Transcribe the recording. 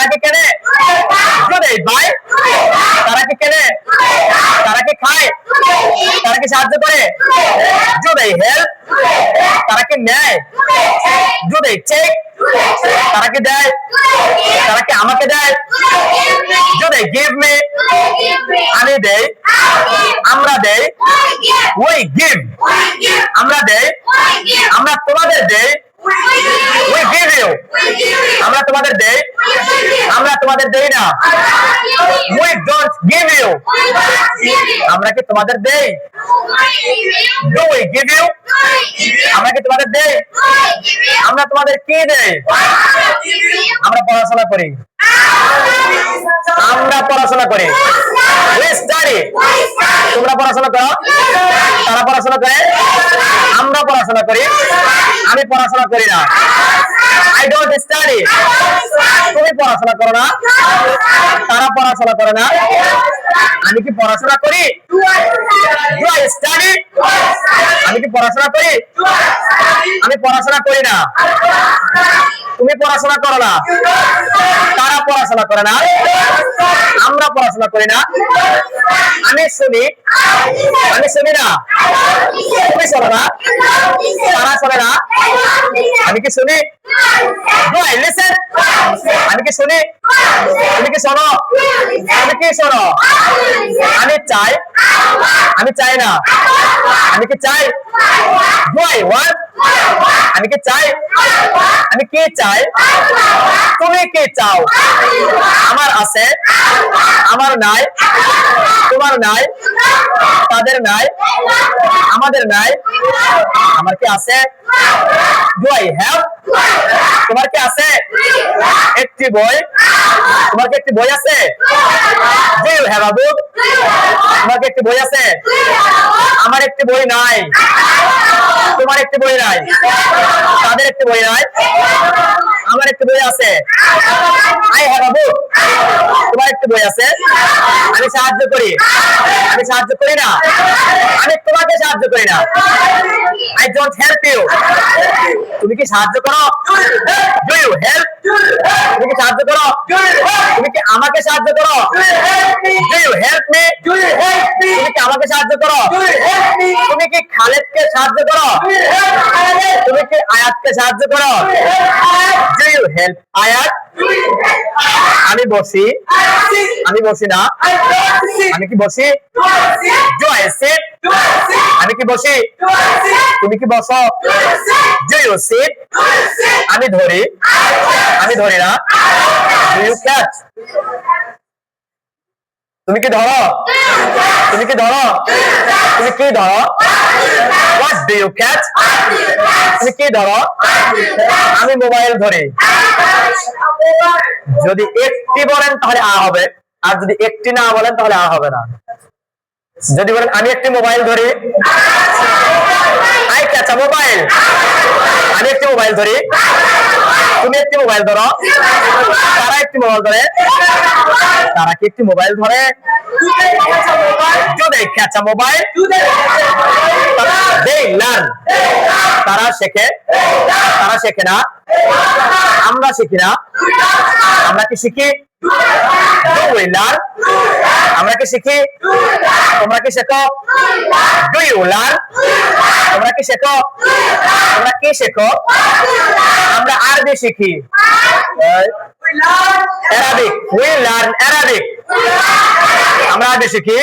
তারা কি কেনে? buy তারা কি কেনে? তারা কি খায়। তারা কি সাহায্য করে। they help তারা কি নেয়। they take তারা কি দেয়। তারা কি আমাকে দেয়। they give me, আমি দেই। আমরা দেই। we give আমরা দেই। আমরা তোমাদের দেই। আমরা তোমাদের দেই। আমরা তোমাদের দেই না। We don't give you আমরা কি তোমাদের দেই? Do we give you? আমরা কি তোমাদের দেই? আমরা তোমাদের কি দেই? আমরা পড়াশোনা করি। আমরা পড়াশোনা করি। তোমরা পড়াশোনা করো। তারা পড়াশোনা করে। আমরা পড়াশোনা করি। আমি পড়াশোনা করি না। আই ডোন্ট স্টাডি তুমি পড়াশোনা করো না। তারা পড়াশোনা করে না। আমি কি পড়াশোনা করি? ডু আই স্টাডি আমি কি পড়াশোনা করি? আমি পড়াশোনা করি না। তুমি পড়াশোনা করো না। তারা পড়াশোনা করে না। আমরা পড়াশোনা করি না। আমি শুনি। আমি শুনি না। তুমি শোনো না। শোনে না? আমি কি শুনি? আমি কি শুনি? তুমি কি শোনো? তুমি কি শোনো? আমি চাই। আমি চাই না। আমি কি চাই? আমি কি চাই? আমি কি চাই? তুমি কি চাও? আমার আছে, আমার নাই, তোমার নাই, তাদের নাই, আমাদের নাই আমার কি আছে? ডু আই হ্যাভ তোমার কি আছে? একটি বই? তোমার কি একটি বই আছে? Do you have a book তোমার কি একটি বই আছে? আমার একটি বই নাই। তোমার একটি বই নাই। তাদের একটি বই নাই। আমার একটি বই আছে। আই হ্যাভ আ বুক একটি বই আছে? আমি সাহায্য করি। আমি সাহায্য করি না? আমি তোমাকে সাহায্য করি না। আই ডোন্ট হেল্প ইউ তুমি কি সাহায্য করো? ডু ইউ হেল্প তুমি কি সাহায্য করো? তুমি কি আমাকে সাহায্য করো? ডু ইউ হেল্প মি তুমি কি আমাকে সাহায্য করো? তুমি কি খালেদকে সাহায্য করো? তুমি কি আয়াতকে সাহায্য করো? ডু ইউ হেল্প আয়াত? আমি বসি। আমি বসি না। আমি কি বসি? আমি কি বসি? তুমি কি বসো? জয়সিট আমি ধরি। আমি ধরি না। তুমি কি ধরো? তুমি কি ধরো? তুমি কি ধরো? তুমি কি ধরো? আমি মোবাইল ধরি। যদি একটি বলেন তাহলে আ হবে। আর যদি একটি না বলেন তাহলে আ হবে না। যদি বলেন আমি একটি মোবাইল ধরি আই ক্যাচ মোবাইল আমি একটি মোবাইল ধরি। একটি মোবাইল ধরো। তারা একটি মোবাইল ধরে। তারা কি একটি মোবাইল ধরে? যদি ক্যাচ মোবাইল তারা শেখে। তারা শেখে। না। আমরা শিখি না। আমরা কি শিখি? আমরা কি শিখি? তোমরা কি শেখো? ডু ইউ লার্ন তোমরা কি শেখো? তোমরা কি শেখো? আমরা আরবি শিখি। অ্যারাবিক উই লার্ন অ্যারাবিক আমরা আরবি শিখি।